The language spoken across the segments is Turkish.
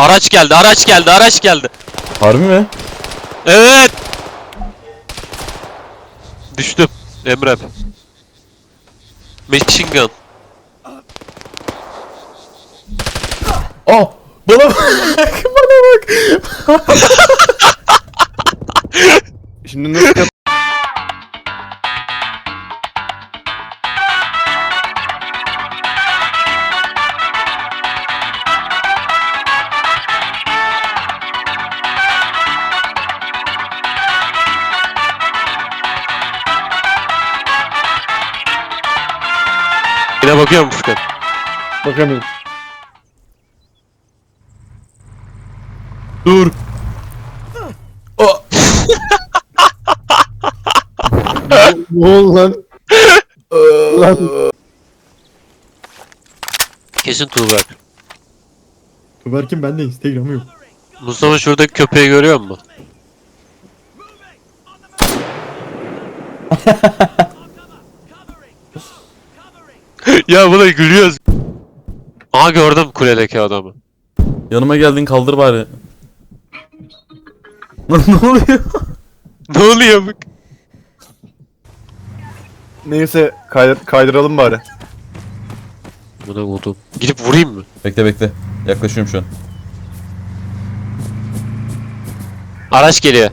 Araç geldi, araç geldi, araç geldi. Harbi mi? Evet. Düştüm. Emre. Machine gun. Aa! Bana bak! bana bak! Yine bakıyor musun Furkan? Bakamıyorum. Dur! Aa! Ne oldu lan? lan. Kesin Tuğberk. Tuberkin bende Instagram'ı yok. Mustafa şuradaki köpeği görüyor musun? ya buna gülüyoruz. Aha gördüm kuledeki adamı. Yanıma geldin kaldır bari. Lan ne oluyor? Ne oluyor bak? Neyse kaydır, kaydıralım bari. Buna vurdum. Gidip vurayım mı? Bekle bekle. Yaklaşıyorum şu an. Araç geliyor.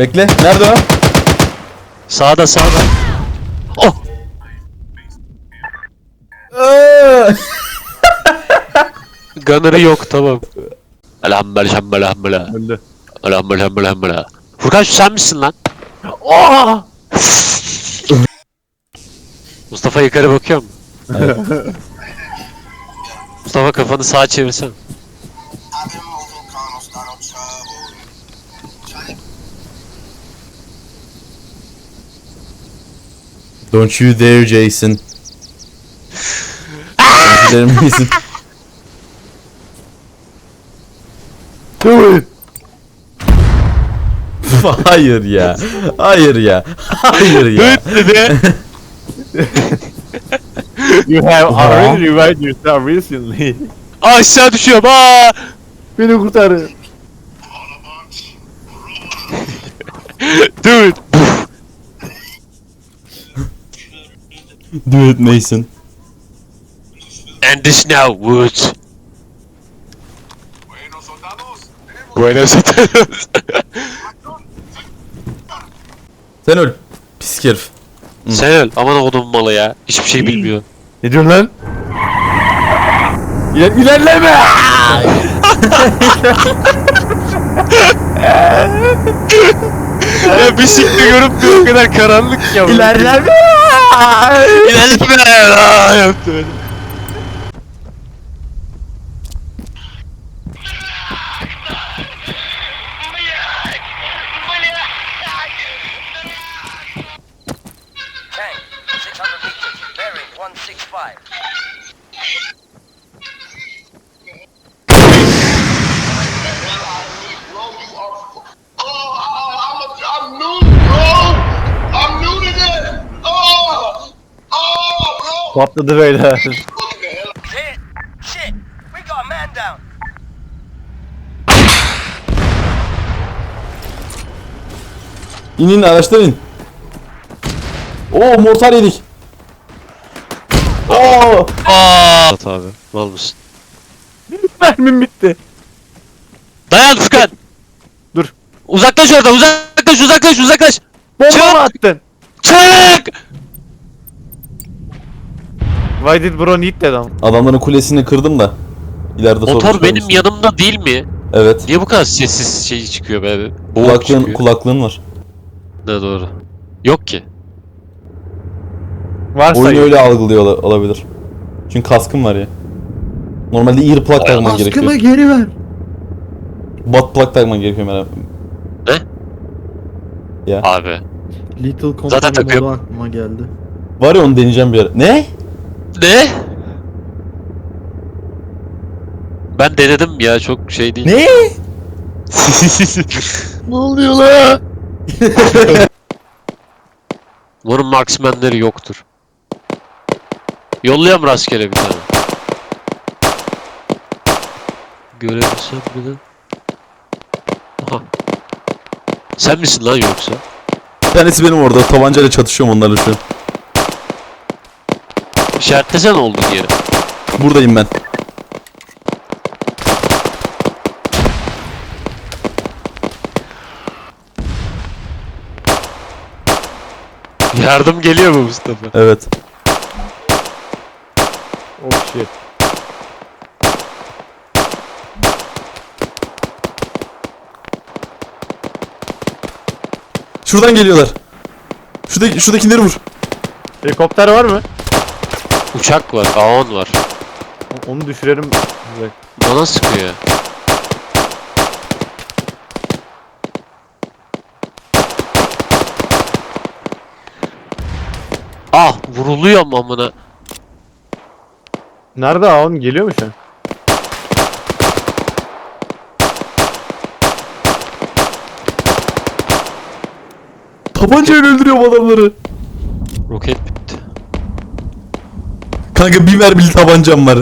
Bekle. Nerede o? Sağda sağda. Oh! Aa! Gunner'ı yok tamam. Elhamdülillah elhamdülillah. Öldü. Elhamdülillah elhamdülillah. Furkan şu sen misin lan? Aa! Mustafa yukarı bakıyor mu? Evet. Mustafa kafanı sağa çevirsen. Don't you dare Jason. Özür dilerim Jason. Do it. Hayır ya. Hayır ya. Hayır ya. You have already revived yourself recently. Aşağı düşüyorum aa! Beni kurtarın. Dude! Do it Mason. And this now Woods. Buenos Aires. Sen öl. Pis herif. Sen öl. Aman oğlum malı ya. Hiçbir şey bilmiyor. Ne diyorsun lan? İler ilerleme! ya bir sikti görünmüyor o kadar karanlık ya. İlerleme. İlerleme. Yaptı öyle. Man down! İnin araçtan in. Oo mortar yedik. Oo. Aa. abi. Mal mısın? Mermim bitti. Dayan Furkan. Dur. Uzaklaş oradan uzaklaş uzaklaş uzaklaş. Bomba Çık! mı attın? Çık. Why did bro need that am? Adamların kulesini kırdım da. İleride Motor sorun benim çıkarmıştım. yanımda değil mi? Evet. Niye bu kadar sessiz şey çıkıyor be? Boğuk Kulaklığın, çıkıyor. kulaklığın var. Ne doğru. Yok ki. Varsa Oyun yok. öyle algılıyor ola- olabilir. Çünkü kaskım var ya. Normalde ear plug takman gerekiyor. geri ver. Butt plug takman gerekiyor merak Ne? Ya. Abi. Little Zaten takıyorum. aklıma geldi. Var ya onu deneyeceğim bir ara. Ne? Ne? Ben denedim ya çok şey değil. Ne? ne oluyor la? Bunun marksmanleri yoktur. Yolluyorum rastgele bir tane. Görebilsem bir de. Aha. Sen misin lan yoksa? Bir tanesi benim orada. Tabancayla çatışıyorum onlarla şu an. İşaretlesene olduğun yeri. Buradayım ben. Yardım geliyor mu Mustafa? Evet. Oh shit. Şuradan geliyorlar. Şuradaki, şuradakileri vur. Helikopter var mı? Uçak var, A10 var. Onu düşürelim. Bak. Bana sıkıyor. Ah vuruluyorum amına. Nerede Aon? Geliyor mu şu an? Tabancayla öldürüyorum adamları. Roket bitti. Kanka bir mermili tabancam var.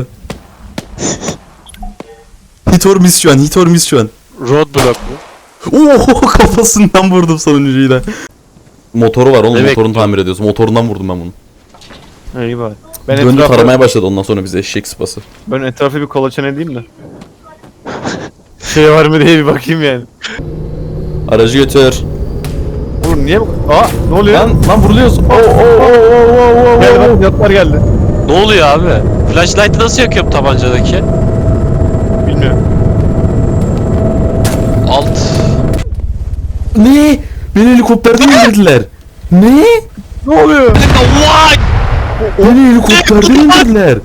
hit or miss şu an, hit or miss şu an. Roadblock mu? Oo kafasından vurdum sonuncuyla. Motoru var oğlum, Evet. motorunu tamir ediyorsun. Motorundan vurdum ben bunu. İyi bari. Ben Döndü etrafı, taramaya başladı ondan sonra bize eşek sıpası. ben etrafı bir kolaçan edeyim de. Şey var mı diye bir bakayım yani. Aracı götür. Oğlum niye bu? Aa ne oluyor? Lan lan vuruluyoruz. Oo oo oo oo oo Geldi oo. bak yatlar geldi. Ne oluyor abi? Flashlight'ı nasıl yakıyorum tabancadaki? Bilmiyorum. Alt. Ne? Beni helikopterden indirdiler. Ne? Ne oluyor? Vay! Beni helikopterden indirdiler.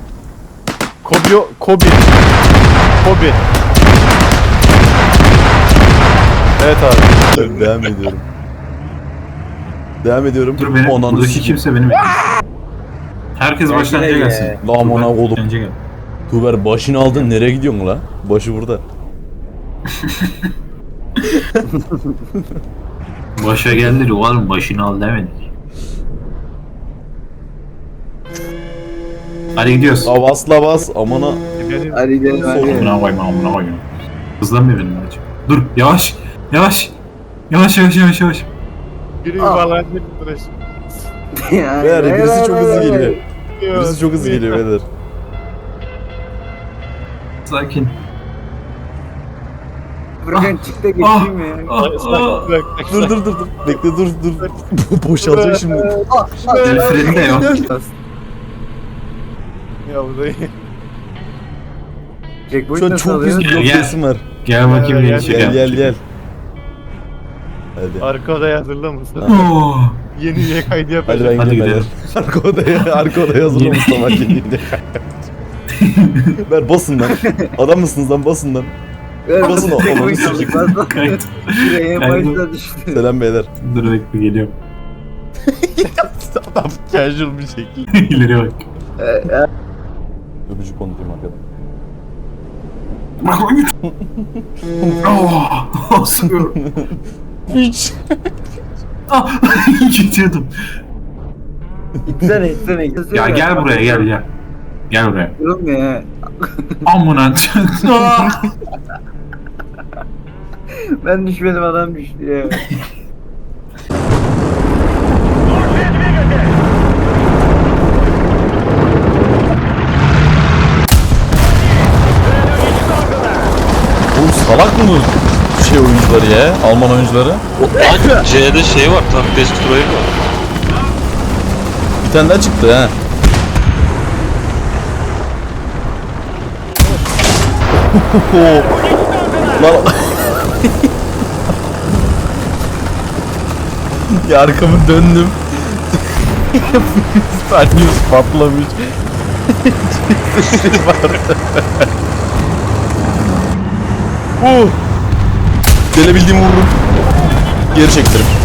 Kobi Kobi. Kobi. Evet abi. Devam ediyorum. Devam ediyorum. Dur benim Ondan buradaki kimse benim Herkes baştan önce gelsin. La amına oğlum. Önce gel. Tuber başını aldın nereye gidiyorsun la? Başı burada. Başa geldi oğlum başını al demedik. Hadi gidiyoruz. La bas la bas amına. Hadi gidelim hadi. Amına koyma amına koyma. Hızlanmıyor benim aracım. Dur yavaş yavaş. Yavaş yavaş yavaş yavaş. Biri yuvarlandı tıraş. Yani, Beyler birisi çok hızlı geliyor. Birisi çok hızlı geliyor beyler. Sakin. Furkan çık da geçeyim ya. Ah, ah. Dur dur dur dur. Bekle dur dur. Boşalacak şimdi. El freni de yok. Ya bu da iyi. Checkpoint Şu an nasıl çok hızlı alıyor? blok Gel. sesim var. Gel bakayım Gel, şey Gel gel gel. Hadi. Arka odaya hazırla mısın? Oo. Yeni üye kaydı Hadi yapacağım. ben Hadi gidiyorum beyler. Arka odaya, arka odaya hazırla Yine- Mustafa. Ver basın lan. Adam mısınız lan basın lan. Ver Basın o. Kayıt. Şuraya Kaydı. başta düştü. Selam beyler. Dur bekle geliyorum. Adam casual bir şekilde. İleri bak. Öpücük konuşayım arkadan. Bak lan git. Oh, sıkıyorum. Hiç. Ah, gidiyordum. İtsene itsene. itsene. Ya gel buraya gel gel. Gel buraya. Durun ya. Amına. Ben düşmedim adam düştü ya. Oğlum salak mı bu şey oyuncuları ya? Alman oyuncuları. Lan C'de şey var, Tank Destroyer var. Bir tane daha çıktı ha. Lan ya arkamı döndüm. Stadius patlamış. uh. Gelebildiğimi vururum. Geri çektirim.